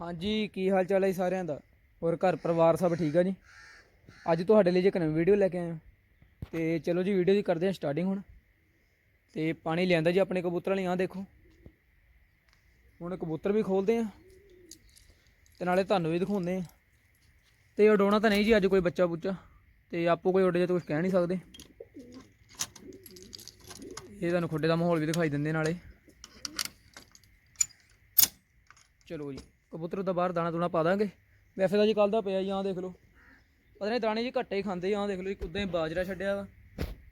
ਹਾਂਜੀ, ਕੀ ਹਾਲ ਚਾਲ ਹੈ ਜੀ ਸਾਰਿਆਂ ਦਾ? ਹੋਰ ਘਰ ਪਰਿਵਾਰ ਸਭ ਠੀਕ ਆ ਜੀ? ਅੱਜ ਤੁਹਾਡੇ ਲਈ ਜੇ ਇੱਕ ਨਵੀਂ ਵੀਡੀਓ ਲੈ ਕੇ ਆਇਆ ਹਾਂ। ਤੇ ਚਲੋ ਜੀ ਵੀਡੀਓ ਦੀ ਕਰਦੇ ਹਾਂ ਸਟਾਰਟਿੰਗ ਹੁਣ। ਤੇ ਪਾਣੀ ਲਿਆਂਦਾ ਜੀ ਆਪਣੇ ਕਬੂਤਰਾਂ ਲਈ ਆ ਦੇਖੋ। ਹੁਣ ਕਬੂਤਰ ਵੀ ਖੋਲਦੇ ਆ। ਤੇ ਨਾਲੇ ਤੁਹਾਨੂੰ ਵੀ ਦਿਖਾਉਂਦੇ ਆ। ਤੇ ਉਡਾਉਣਾ ਤਾਂ ਨਹੀਂ ਜੀ ਅੱਜ ਕੋਈ ਬੱਚਾ ਬੁੱਚਾ ਤੇ ਆਪੋ ਕੋਈ ਉੱਡ ਜਾ ਤਾਂ ਕੁਝ ਕਹਿ ਨਹੀਂ ਸਕਦੇ। ਇਹ ਤੁਹਾਨੂੰ ਖੁੱਡੇ ਦਾ ਮਾਹੌਲ ਵੀ ਦਿਖਾਈ ਦਿੰਦੇ ਨਾਲੇ। ਚਲੋ ਜੀ। ਕਬੂਤਰ ਦਾ ਬਾਹਰ ਦਾਣਾ ਦੂਣਾ ਪਾ ਦਾਂਗੇ। ਵੈਸੇ ਤਾਂ ਜੀ ਕੱਲ ਦਾ ਪਿਆ ਜੀ ਆਹ ਦੇਖ ਲਓ। ਪਤਾ ਨਹੀਂ ਦਾਣੇ ਜੀ ਘੱਟੇ ਹੀ ਖਾਂਦੇ ਆ, ਆਹ ਦੇਖ ਲਓ ਇੱਕ ਉਦਾਂ ਹੀ ਬਾਜਰਾ ਛੱਡਿਆ ਵਾ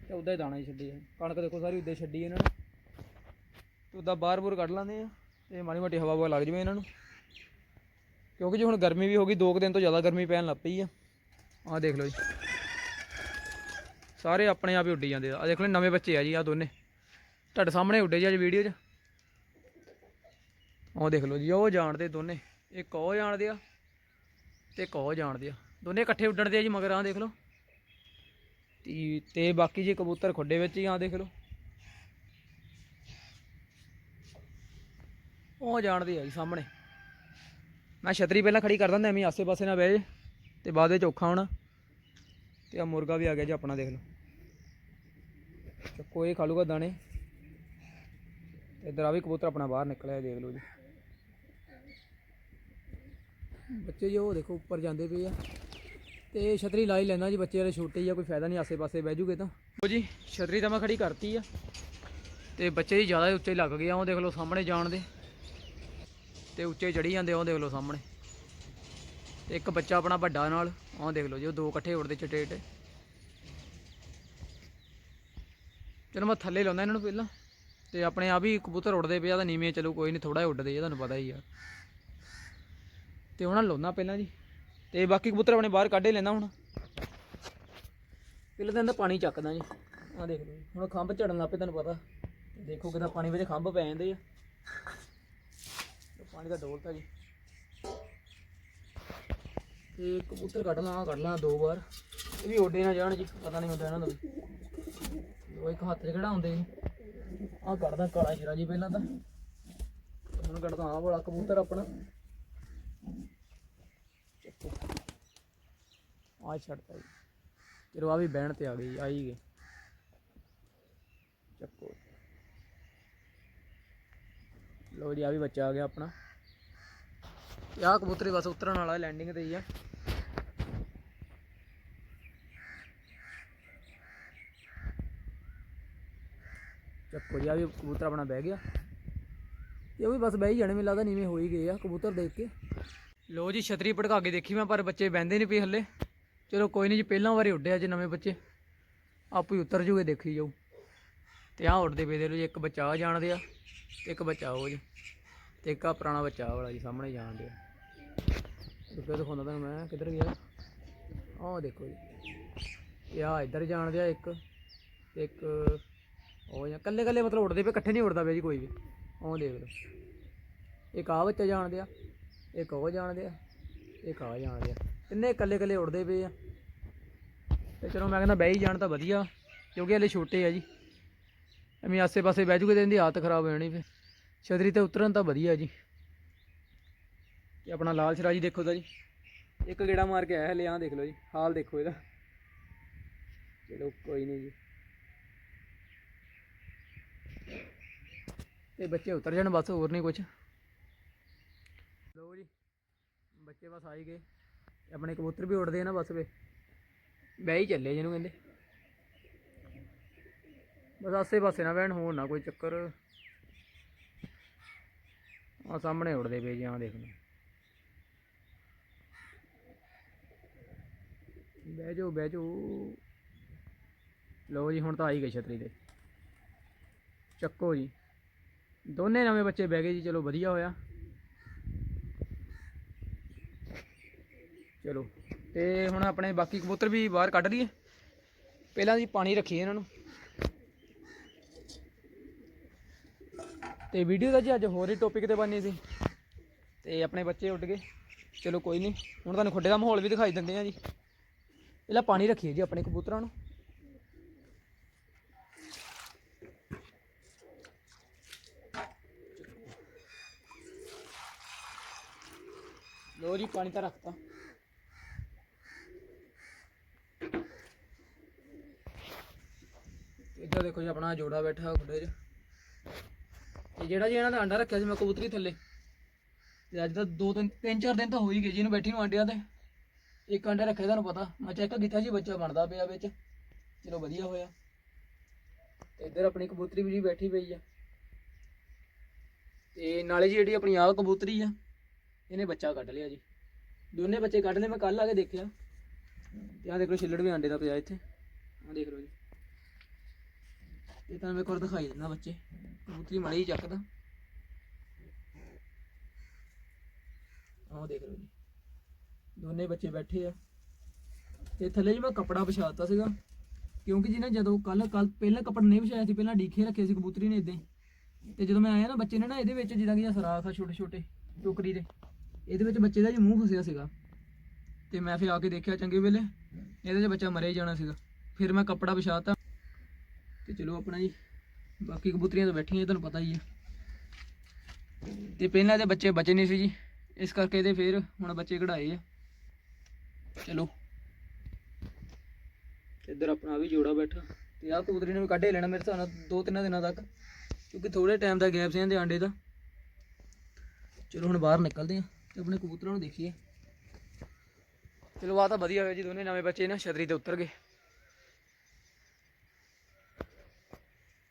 ਤੇ ਉਦਾਂ ਹੀ ਦਾਣਾ ਹੀ ਛੱਡੇ ਕਣਕ ਦੇਖੋ ਸਾਰੀ ਉਦਾਂ ਹੀ ਛੱਡੀ ਇਹਨਾਂ ਨੇ। ਤੇ ਉਦਾਂ ਬਾਹਰ ਬੂਰ ਕੱਢ ਲਾਂਦੇ ਆ ਤੇ ਮਾੜੀ ਮੋਟੀ ਹਵਾ ਹਵਾ ਲੱਗ ਜਵੇ ਇਹਨਾਂ ਨੂੰ। ਕਿਉਂਕਿ ਜੀ ਹੁਣ ਗਰਮੀ ਵੀ ਹੋ ਗਈ, ਦੋ ਕੁ ਦਿਨ ਤੋਂ ਜ਼ਿਆਦਾ ਗਰਮੀ ਪੈਣ ਲੱਗ ਪਈ ਆ। ਆਹ ਦੇਖ ਲਓ ਜੀ। ਸਾਰੇ ਆਪਣੇ ਆਪ ਹੀ ਉੱਡੀ ਜਾਂਦੇ ਆ। ਆਹ ਦੇਖ ਲਓ ਨਵੇਂ ਬੱਚੇ ਆ ਜੀ, ਆਹ ਦੋਨੇ। ਤੁਹਾਡੇ ਸਾਹਮਣੇ ਉੱਡੇ ਜੀ ਅੱਜ ਵੀਡੀਓ 'ਚ। ਉਹ ਦੇਖ ਲਓ ਜੀ, ਉਹ ਜਾਣਦੇ ਦੋਨੇ। ਇੱਕ ਉਹ ਜਾਣਦੇ ਆ ਤੇ ਇੱਕ ਉਹ ਜਾਣਦੇ ਆ। ਦੋਨੇ ਇਕੱਠੇ ਉੱਡਣਦੇ ਆ ਜੀ ਮਗਰ ਆ ਦੇਖ ਲਓ। ਤੇ ਤੇ ਬਾਕੀ ਜੀ ਕਬੂਤਰ ਖੁੱਡੇ ਵਿੱਚ ਹੀ ਆ ਦੇਖ ਲਓ। ਉਹ ਜਾਣਦੇ ਆ ਜੀ ਸਾਹਮਣੇ। ਮੈਂ ਛਤਰੀ ਪਹਿਲਾਂ ਖੜੀ ਕਰ ਦਿੰਦਾ, ਐਵੇਂ ਆਸੇ ਪਾਸੇ ਨਾ ਬਹਿ ਜੇ, ਤੇ ਬਾਅਦ ਵਿੱਚ ਔਖਾ ਹੋਣਾ। ਤੇ ਆ ਮੁਰਗਾ ਵੀ ਆ ਗਿਆ ਜੀ ਆਪਣਾ, ਦੇਖ ਲਓ। ਚੱਕੋ, ਇਹ ਖਾ ਲੂਗਾ ਦਾਣੇ। ਤੇ ਇਧਰ ਆ ਵੀ ਕਬੂਤਰ ਆਪਣਾ ਬਾਹਰ ਨਿਕਲਿਆ, ਦੇਖ ਲਓ ਜੀ। ਬੱਚੇ ਜੀ ਉਹ ਦੇਖੋ ਉੱਪਰ ਜਾਂਦੇ ਪਏ ਆ। ਤੇ ਛਤਰੀ ਲਾ ਹੀ ਲੈਣਾ ਜੀ ਬੱਚੇ ਵਾਲੇ ਛੋਟੇ ਹੀ ਆ, ਕੋਈ ਫਾਇਦਾ ਨਹੀਂ, ਆਸੇ-ਪਾਸੇ ਬਹਿ ਜੂਗੇ ਤਾਂ। ਉਹ ਜੀ, ਛਤਰੀ ਤਾਂ ਮੈਂ ਖੜੀ ਕਰਤੀ ਆ। ਤੇ ਬੱਚੇ ਜੀ ਜ਼ਿਆਦਾ ਉੱਚੇ ਲੱਗ ਗਏ ਆ, ਉਹ ਦੇਖ ਲਓ ਸਾਹਮਣੇ ਜਾਣ ਦੇ। ਤੇ ਉੱਚੇ ਚੜੀ ਜਾਂਦੇ ਆ, ਉਹ ਦੇਖ ਲਓ ਸਾਹਮਣੇ। ਤੇ ਇੱਕ ਬੱਚਾ ਆਪਣਾ ਵੱਡਾ ਨਾਲ, ਉਹ ਦੇਖ ਲਓ ਜੀ, ਉਹ ਦੋ ਇਕੱਠੇ ਉੱਡਦੇ ਚਿੱਟੇ ਚਿੱਟੇ ਚਲੋ ਮੈਂ ਥੱਲੇ ਲਾਉਂਦਾ ਇਹਨਾਂ ਨੂੰ ਪਹਿਲਾਂ। ਤੇ ਆਪਣੇ ਆਪ ਹੀ ਕਬੂਤਰ ਉੱਡਦੇ ਪਿਆ ਤਾਂ ਨੀਵੇਂ ਚਲੋ ਕੋਈ ਨਹੀਂ ਥੋੜਾ ਉੱਡਦੇ ਆ, ਤੁਹਾਨੂੰ ਪਤਾ ਹੀ ਆ। ਤੇ ਉਹਨਾਂ ਨੂੰ ਲਾਉਣਾ ਪਹਿਲਾਂ ਜੀ। ਤੇ ਬਾਕੀ ਕਬੂਤਰ ਆਪਣੇ ਬਾਹਰ ਕੱਢ ਹੀ ਲੈਣਾ ਹੁਣ। ਪਹਿਲਾਂ ਤਾਂ ਇਹਦਾ ਪਾਣੀ ਚੱਕਦਾ ਜੀ। ਆਹ ਦੇਖ ਲਓ ਜੀ। ਹੁਣ ਖੰਭ ਝੜਨ ਲੱਗ ਪਏ, ਤੁਹਾਨੂੰ ਪਤਾ। ਦੇਖੋ ਕਿਦਾਂ ਪਾਣੀ ਵਿੱਚ ਖੰਭ ਪੈ ਜਾਂਦੇ ਆ। ਪਾਣੀ ਦਾ ਡੋਲਤਾ ਜੀ। ਤੇ ਕਬੂਤਰ ਕੱਢ ਲਾਂ ਕੱਢ ਲਾਂ ਦੋ ਵਾਰ। ਇਹ ਵੀ ਓਡੇ ਨਾ ਜਾਣ ਜੀ, ਪਤਾ ਨਹੀਂ ਹੁੰਦਾ ਇਹਨਾਂ ਦਾ ਉਹ ਇੱਕ ਹੱਥ 'ਚ ਕਿਹੜਾ ਹੁੰਦੇ ਜੀ। ਆਹ ਕੱਢਦਾ ਕਾਲਾ ਸ਼ੇਰਾ ਜੀ ਪਹਿਲਾਂ ਤਾਂ। ਹੁਣ ਕੱਢਦਾ ਆ ਵਾਲਾ ਕਬੂਤਰ ਆਪਣਾ। ਚੱਕੋ ਆ ਛੱਡਤਾ ਜੀ। ਚਲੋ ਆ ਵੀ ਬਹਿਣ ਤੇ ਆ ਗਈ ਜੀ, ਆ ਹੀ ਗਏ। ਚੱਕੋ। ਲੋ ਜੀ ਆ ਵੀ ਬੱਚਾ ਆ ਗਿਆ ਆਪਣਾ। ਤੇ ਆਹ ਕਬੂਤਰ ਬਸ ਉਤਰਨ ਵਾਲਾ ਲੈਂਡਿੰਗ ਤੇ ਹੀ ਆ। ਚੱਕੋ ਜੀ ਆ ਵੀ ਕਬੂਤਰ ਆਪਣਾ ਬਹਿ ਗਿਆ। ਤੇ ਉਹ ਵੀ ਬਸ ਬਹਿ ਹੀ ਜਾਣੇ ਮੈਨੂੰ ਲੱਗਦਾ ਨੀਵੇਂ ਹੋ ਹੀ ਗਏ ਆ ਕਬੂਤਰ ਦੇਖ ਕੇ। ਲੋ ਜੀ, ਛਤਰੀ ਭੜਕਾ ਕੇ ਦੇਖੀ ਮੈਂ, ਪਰ ਬੱਚੇ ਬਹਿੰਦੇ ਨਹੀਂ ਪਏ ਹੱਲੇ। ਚਲੋ ਕੋਈ ਨਹੀਂ ਜੀ, ਪਹਿਲਾਂ ਵਾਰੀ ਉੱਡੇ ਅੱਜ ਨਵੇਂ ਬੱਚੇ। ਆਪੂ ਹੀ ਉਤਰ ਜੂਗੇ, ਦੇਖੀ ਜਾਊ। ਤੇ ਆਹ ਉੱਡਦੇ ਪਏ ਦੇ ਲੋ ਜੀ, ਇੱਕ ਬੱਚਾ ਆ ਜਾਣਦੇ ਆ ਤੇ ਇੱਕ ਬੱਚਾ ਉਹ ਜੀ। ਤੇ ਇੱਕ ਆ ਪੁਰਾਣਾ ਬੱਚਾ ਆਹ ਵਾਲਾ ਜੀ, ਸਾਹਮਣੇ ਜਾਣਦੇ ਆ ਰੁਪਏ ਦਿਖਾਉਂਦਾ ਤੁਹਾਨੂੰ ਮੈਂ, ਕਿੱਧਰ ਗਿਆ? ਆਹ ਦੇਖੋ ਜੀ। ਤੇ ਆ ਇੱਧਰ ਜਾਣਦੇ ਆ ਇੱਕ, ਤੇ ਇੱਕ ਉਹ ਜਾਂ ਕੱਲੇ ਕੱਲੇ ਮਤਲਬ ਉੱਡਦੇ ਪਏ, ਇਕੱਠੇ ਨਹੀਂ ਉੱਡਦਾ ਪਿਆ ਜੀ ਕੋਈ ਵੀ। ਉਹ ਦੇਖ ਲਓ। ਇੱਕ ਆ ਬੱਚਾ ਜਾਣਦੇ ਆ ਇੱਕ ਉਹ ਜਾਣਦੇ ਆ, ਇੱਕ ਆ ਜਾਣਦੇ ਆ। ਤਿੰਨੇ ਇਕੱਲੇ ਇਕੱਲੇ ਉੱਡਦੇ ਪਏ ਆ। ਤੇ ਚਲੋ ਮੈਂ ਕਹਿੰਦਾ ਬਹਿ ਹੀ ਜਾਣ ਤਾਂ ਵਧੀਆ, ਕਿਉਂਕਿ ਹਲੇ ਛੋਟੇ ਆ ਜੀ। ਐਵੇਂ ਆਸੇ ਪਾਸੇ ਬਹਿ ਜੂਗੇ ਤੇ ਇਹਦੀ ਆਦਤ ਖਰਾਬ ਹੋ ਜਾਣੀ ਫਿਰ। ਛਤਰੀ ਤੇ ਉਤਰਨ ਤਾਂ ਵਧੀਆ ਜੀ। ਤੇ ਆਪਣਾ ਲਾਲ ਸ਼ਰਾਜੀ ਦੇਖੋ ਤਾਂ ਜੀ। ਇੱਕ ਗੇੜਾ ਮਾਰ ਕੇ ਆਇਆ ਹਲੇ, ਆਹ ਦੇਖ ਲਓ ਜੀ, ਹਾਲ ਦੇਖੋ ਇਹਦਾ। ਚਲੋ ਕੋਈ ਨਹੀਂ ਜੀ। ਤੇ ਬੱਚੇ ਉਤਰ ਜਾਣ, ਬਸ ਹੋਰ ਨਹੀਂ ਕੁਝ ਲੋ ਜੀ ਬੱਚੇ ਗਏ। ਆਪਣੇ ਕਬੂਤਰ ਵੀ ਉੱਡਦੇ ਆ ਨਾ ਬਸ ਵੇ। ਬਹਿ ਹੀ ਚੱਲੇ ਜਿਹਨੂੰ ਕਹਿੰਦੇ। ਬਸ ਆਸੇ ਪਾਸੇ ਨਾ ਬਹਿਣ ਹੋਣ ਨਾ ਕੋਈ ਚੱਕਰ। ਆ ਸਾਹਮਣੇ ਉੱਡਦੇ ਪਏ ਜੀ, ਆਹ ਦੇਖ ਲਓ। ਬਹਿ ਜਾਓ ਬਹਿ ਜਾਓ। ਲੋ ਜੀ, ਹੁਣ ਤਾਂ ਆਈ ਗਈ ਛਤਰੀ ਤੇ। ਚੱਕੋ ਜੀ। ਦੋਨੇ ਨਵੇਂ ਬੱਚੇ ਬਹਿ ਗਏ ਜੀ, ਚਲੋ ਵਧੀਆ ਹੋਇਆ। ਚਲੋ। ਤੇ ਹੁਣ ਆਪਣੇ ਬਾਕੀ ਕਬੂਤਰ ਵੀ ਬਾਹਰ ਕੱਢ ਲਈਏ। ਪਹਿਲਾਂ ਜੀ ਪਾਣੀ ਰੱਖੀਏ ਇਹਨਾਂ ਨੂੰ। ਤੇ ਵੀਡੀਓ ਦਾ ਜੀ ਅੱਜ ਹੋਰ ਹੀ ਟੌਪਿਕ ਤੇ ਬਣਨੀ ਸੀ। ਤੇ ਆਪਣੇ ਬੱਚੇ ਉੱਡ ਗਏ। ਚਲੋ ਕੋਈ ਨਹੀਂ, ਹੁਣ ਤੁਹਾਨੂੰ ਖੁੱਡੇ ਦਾ ਮਾਹੌਲ ਵੀ ਦਿਖਾਈ ਦਿੰਦੇ ਆ ਜੀ। ਪਹਿਲਾਂ ਪਾਣੀ ਰੱਖੀਏ ਜੀ ਆਪਣੇ ਕਬੂਤਰਾਂ ਨੂੰ। ਲੋ ਜੀ, ਪਾਣੀ ਤਾਂ ਰੱਖਤਾ। ਇੱਧਰ ਦੇਖੋ ਜੀ, ਆਪਣਾ ਜੋੜਾ ਬੈਠਾ ਖੁੱਡੇ 'ਚ। ਤੇ ਜਿਹੜਾ ਜੀ ਇਹਨਾਂ ਦਾ ਅੰਡਾ ਰੱਖਿਆ ਸੀ ਮੈਂ ਕਬੂਤਰੀ ਥੱਲੇ, ਤੇ ਅੱਜ ਤਾਂ ਦੋ ਤਿੰਨ ਤਿੰਨ ਚਾਰ ਦਿਨ ਤਾਂ ਹੋ ਹੀ ਗਏ ਜੀ ਇਹਨੂੰ ਬੈਠੀ ਨੂੰ ਅੰਡਿਆਂ ਤੇ। ਇੱਕ ਅੰਡਾ ਰੱਖਿਆ ਤੁਹਾਨੂੰ ਪਤਾ, ਮੈਂ ਚੈੱਕ ਕੀਤਾ ਜੀ, ਬੱਚਾ ਬਣਦਾ ਪਿਆ ਵਿੱਚ, ਚਲੋ ਵਧੀਆ ਹੋਇਆ। ਤੇ ਇੱਧਰ ਆਪਣੀ ਕਬੂਤਰੀ ਵੀ ਜੀ ਬੈਠੀ ਪਈ ਆ। ਤੇ ਨਾਲੇ ਜੀ ਜਿਹੜੀ ਆਪਣੀ ਆਹ ਕਬੂਤਰੀ ਆ, ਇਹਨੇ ਬੱਚਾ ਕੱਢ ਲਿਆ ਜੀ। ਦੋਨੇ ਬੱਚੇ ਕੱਢ ਲਏ, ਮੈਂ ਕੱਲ ਆ ਕੇ ਦੇਖਿਆ। ਤੇ ਆਹ ਦੇਖ ਲਓ ਛਿੱਲੜ ਵੀ ਆਂਡੇ ਦਾ ਪਿਆ ਇੱਥੇ। ਆਹ ਦੇਖ ਲਓ ਜੀ। ਤਾਂ ਮੈਂ ਇੱਕ ਵਾਰ ਦਿਖਾਈ ਦਿੰਦਾ ਬੱਚੇ। ਕਬੂਤਰੀ ਮੜੀ ਚੱਕਦਾ। ਆਹ ਦੇਖ ਲਓ ਜੀ। ਦੋਨੇ ਬੱਚੇ ਬੈਠੇ ਆ। ਤੇ ਥੱਲੇ ਜੀ ਮੈਂ ਕਪੜਾ ਵਿਛਾਤਾ ਸੀਗਾ। ਕਿਉਂਕਿ ਜਿਹਨੇ ਜਦੋਂ ਕੱਲ ਕੱਲ ਪਹਿਲਾਂ ਕਪੜਾ ਨਹੀਂ ਵਿਛਾਇਆ ਸੀ, ਪਹਿਲਾਂ ਡੀਖੇ ਰੱਖੇ ਸੀ ਕਬੂਤਰੀ ਨੇ ਇਦਾਂ ਹੀ। ਤੇ ਜਦੋਂ ਮੈਂ ਆਇਆ ਨਾ ਬੱਚੇ ਨੇ ਨਾ, ਇਹਦੇ ਵਿੱਚ ਜਿੱਦਾਂ ਕਿ ਆਹ ਸਰਾਖ ਆ ਛੋਟੇ ਛੋਟੇ ਟੋਕਰੀ ਦੇ। ਇਹਦੇ ਵਿੱਚ ਬੱਚੇ ਦਾ ਜੀ ਮੂੰਹ ਫਸਿਆ ਸੀਗਾ। ਤੇ ਮੈਂ ਫਿਰ ਆ ਕੇ ਦੇਖਿਆ ਚੰਗੇ ਵੇਲੇ। ਇਹਦੇ 'ਚ ਬੱਚਾ ਮਰੇ ਹੀ ਜਾਣਾ ਸੀਗਾ। ਫਿਰ ਮੈਂ ਕੱਪੜਾ ਵਿਛਾਤਾ। ਤੇ ਚਲੋ ਆਪਣਾ ਜੀ, ਬਾਕੀ ਕਬੂਤਰੀਆਂ ਤਾਂ ਬੈਠੀਆਂ, ਇਹ ਤੁਹਾਨੂੰ ਪਤਾ ਹੀ ਹੈ ਤੇ ਪਹਿਲਾਂ ਇਹਦੇ ਬੱਚੇ ਬਚੇ ਨਹੀਂ ਸੀ ਜੀ, ਇਸ ਕਰਕੇ ਇਹਦੇ ਫਿਰ ਹੁਣ ਬੱਚੇ ਕਢਾਏ ਆ। ਚਲੋ। ਇੱਧਰ ਆਪਣਾ ਵੀ ਜੋੜਾ ਬੈਠਾ, ਤੇ ਆਹ ਕਬੂਤਰੀ ਨੇ ਵੀ ਕੱਢੇ ਲੈਣਾ ਮੇਰੇ ਹਿਸਾਬ ਨਾਲ ਦੋ ਤਿੰਨ ਦਿਨਾਂ ਤੱਕ, ਕਿਉਂਕਿ ਥੋੜੇ ਟਾਈਮ ਦਾ ਗੈਪ ਸੀ ਇਹਦੇ ਆਂਡੇ ਦਾ। ਚਲੋ ਹੁਣ ਬਾਹਰ ਨਿਕਲਦੇ ਆ, ਤੇ ਆਪਣੇ ਕਬੂਤਰਾਂ ਨੂੰ ਦੇਖੀਏ। ਚਲੋ ਆ ਤਾਂ ਵਧੀਆ ਹੋਇਆ ਜੀ, ਦੋਨੇ ਨਵੇਂ ਬੱਚੇ ਨਾ, ਛਤਰੀ ਤੇ ਉਤਰ ਗਏ।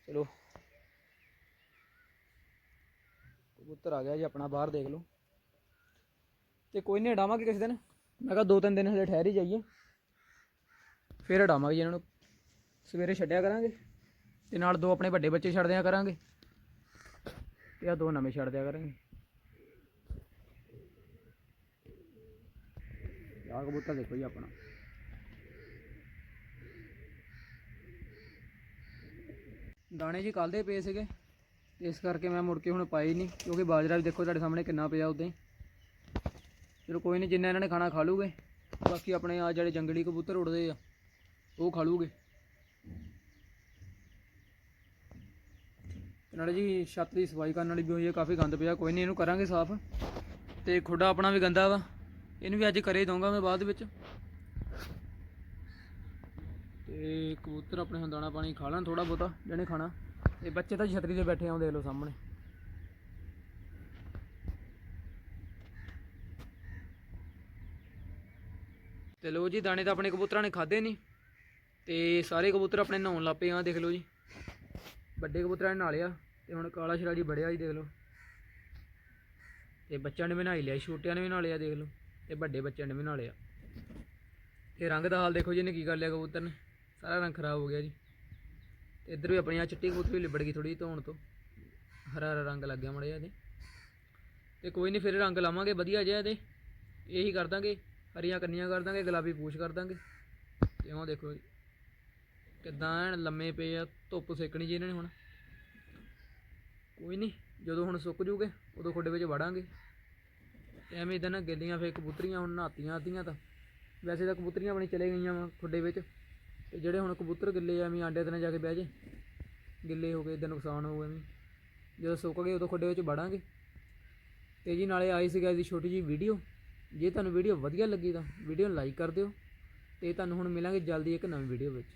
ਚਲੋ। ਕਬੂਤਰ ਆ ਗਿਆ ਜੀ, ਆਪਣਾ ਬਾਹਰ ਦੇਖ ਲਓ। ਤੇ ਕੋਈ ਨਹੀਂ ਉਡਾਵਾਂਗੇ ਕਿਸੇ ਦਿਨ। ਮੈਂ ਕਿਹਾ ਦੋ ਤਿੰਨ ਦਿਨ ਹਲੇ ਠਹਿਰ ਹੀ ਜਾਈਏ। ਫਿਰ ਉਡਾਵਾਂਗੇ ਇਹਨਾਂ ਨੂੰ। ਸਵੇਰੇ ਛੱਡਿਆ ਕਰਾਂਗੇ। ਤੇ ਨਾਲ ਦੋ ਆਪਣੇ ਵੱਡੇ ਬੱਚੇ ਛੱਡ ਦਿਆ ਕਰਾਂਗੇ। ਤੇ ਆ ਦੋ ਨਵੇਂ ਛੱਡ ਦਿਆ ਕਰਾਂਗੇ। ਆਹ ਕਬੂਤਰ ਦੇਖੋ ਜੀ ਆਪਣਾ। ਦਾਣੇ ਜੀ ਕੱਲ੍ਹ ਦੇ ਪਏ ਸੀਗੇ। ਤੇ ਇਸ ਕਰਕੇ ਮੈਂ ਮੁੜ ਕੇ ਹੁਣ ਪਾਈ ਨਹੀਂ, ਕਿਉਂਕਿ ਬਾਜਰਾ ਵੀ ਦੇਖੋ ਤੁਹਾਡੇ ਸਾਹਮਣੇ ਕਿੰਨਾ ਪਿਆ ਉਦਾਂ ਹੀ। ਚਲੋ ਕੋਈ ਨਹੀਂ, ਜਿੰਨਾ ਇਹਨਾਂ ਨੇ ਖਾਣਾ ਖਾ ਲੂਗੇ। ਬਾਕੀ ਆਪਣੇ ਆ ਜਿਹੜੇ ਜੰਗਲੀ ਕਬੂਤਰ ਉੜਦੇ ਆ, ਉਹ ਖਾ ਲੂਗੇ। ਨਾਲੇ ਜੀ ਛੱਤ ਦੀ ਸਫ਼ਾਈ ਕਰਨ ਵਾਲੀ ਵੀ ਹੋਈ ਹੈ, ਕਾਫੀ ਗੰਦ ਪਿਆ। ਕੋਈ ਨਹੀਂ, ਇਹਨੂੰ ਕਰਾਂਗੇ ਸਾਫ਼। ਤੇ ਖੁੱਡਾ ਆਪਣਾ ਵੀ ਗੰਦਾ ਵਾ। ਇਹਨੂੰ ਵੀ ਅੱਜ ਕਰੇ ਦਊਂਗਾ ਮੈਂ ਬਾਅਦ ਵਿੱਚ। ਤੇ ਕਬੂਤਰ ਆਪਣੇ ਹੁਣ ਦਾਣਾ ਪਾਣੀ ਖਾ ਲੈਣ ਥੋੜਾ ਬਹੁਤਾ, ਜਿਹਨੇ ਖਾਣਾ। ਤੇ ਬੱਚੇ ਤਾਂ ਛਤਰੀ ਤੇ ਬੈਠੇ ਆ ਦੇਖ ਲਓ ਸਾਹਮਣੇ। ਤੇ ਲੋ ਜੀ, ਦਾਣੇ ਤਾਂ ਆਪਣੇ ਕਬੂਤਰਾਂ ਨੇ ਖਾਦੇ ਨਹੀਂ ਤੇ ਸਾਰੇ ਕਬੂਤਰ ਆਪਣੇ ਨਹਾਉਣ ਲੱਗ ਪਏ ਆ, ਦੇਖ ਲਓ ਜੀ। ਵੱਡੇ ਕਬੂਤਰਾਂ ਨੇ ਨਹਾ ਲਿਆ, ਤੇ ਹੁਣ ਕਾਲਾ ਸ਼ਰਾ ਜੀ ਬੜਿਆ ਜੀ, ਦੇਖ ਲਓ। ਤੇ ਬੱਚਿਆਂ ਨੇ ਵੀ ਨਹਾਈ ਲਿਆ, ਛੋਟਿਆਂ ਨੇ ਵੀ ਨਹਾ ਲਿਆ, ਦੇਖ ਲਓ। ਤੇ ਵੱਡੇ ਬੱਚਿਆਂ ਨੇ ਵੀ ਨਹਾ ਲਿਆ। ਤੇ ਰੰਗ ਦਾ ਹਾਲ ਦੇਖੋ ਜੀ, ਇਹਨੇ ਕੀ ਕਰ ਲਿਆ ਕਬੂਤਰ ਨੇ। ਸਾਰਾ ਰੰਗ ਖਰਾਬ ਹੋ ਗਿਆ ਜੀ। ਤੇ ਇੱਧਰ ਵੀ ਆਪਣੀ ਆ ਚਿੱਟੀ ਕਬੂਤਰ ਵੀ ਲਿਬੜ ਗਈ ਥੋੜੀ ਧੋਣ ਤੋਂ। ਹਰਾ ਹਰਾ ਰੰਗ ਲੱਗ ਗਿਆ ਮੜਿਆ ਇਹਦੇ। ਤੇ ਕੋਈ ਨਹੀਂ ਫਿਰ ਰੰਗ ਲਾਵਾਂਗੇ, ਵਧੀਆ ਜਿਹਾ ਇਹਦੇ। ਇਹੀ ਕਰ ਦਾਂਗੇ, ਹਰੀਆਂ ਕੰਨੀਆਂ ਕਰ ਦਾਂਗੇ, ਗੁਲਾਬੀ ਪੂਛ ਕਰ ਦਾਂਗੇ। ਤੇ ਉਹ ਦੇਖੋ ਜੀ, ਕਿੱਦਾਂ ਐਨ ਲੰਮੇ ਪਏ ਆ, ਧੁੱਪ ਸੇਕਣੀ ਜੀ ਇਹਨਾਂ ਨੇ ਹੁਣ। ਕੋਈ ਨਹੀਂ ਜਦੋਂ ਹੁਣ ਸੁੱਕ ਜੂਗੇ, ਉਦੋਂ ਖੁੱਡੇ ਵਿੱਚ ਵੜਾਂਗੇ। ਤੇ ਐਵੇਂ ਇਦਾਂ ਨਾ ਗਿੱਲੀਆਂ ਫੇਰ ਕਬੂਤਰੀਆਂ ਹੁਣ ਨਹਾਤੀਆਂ ਆਦੀਆਂ ਤਾਂ। ਵੈਸੇ ਤਾਂ ਕਬੂਤਰੀਆਂ ਆਪਣੀ ਚਲੇ ਗਈਆਂ ਵਾ ਖੁੱਡੇ ਵਿੱਚ। ਤੇ ਜਿਹੜੇ ਹੁਣ ਕਬੂਤਰ ਗਿੱਲੇ ਆ, ਐਵੇਂ ਆਂਡੇ ਤੇ ਨਾ ਜਾ ਕੇ ਬਹਿ ਜੇ। ਗਿੱਲੇ ਹੋ ਗਏ ਇਦਾਂ ਨੁਕਸਾਨ ਹੋਊ ਐਵੇਂ। ਜਦੋਂ ਸੁੱਕ ਗਏ, ਉਦੋਂ ਖੁੱਡੇ ਵਿੱਚ ਵੜਾਂਗੇ। ਤੇ ਜੀ ਨਾਲੇ ਆਈ ਸੀਗਾ ਇਹਦੀ ਛੋਟੀ ਜੀ ਵੀਡੀਓ। ਜੇ ਤੁਹਾਨੂੰ ਵੀਡੀਓ ਵਧੀਆ ਲੱਗੀ ਤਾਂ ਵੀਡੀਓ ਨੂੰ ਲਾਈਕ ਕਰ ਦਿਓ। ਤੇ ਤੁਹਾਨੂੰ ਹੁਣ ਮਿਲਾਂਗੇ ਜਲਦੀ ਇੱਕ ਨਵੀਂ ਵੀਡੀਓ ਵਿੱਚ।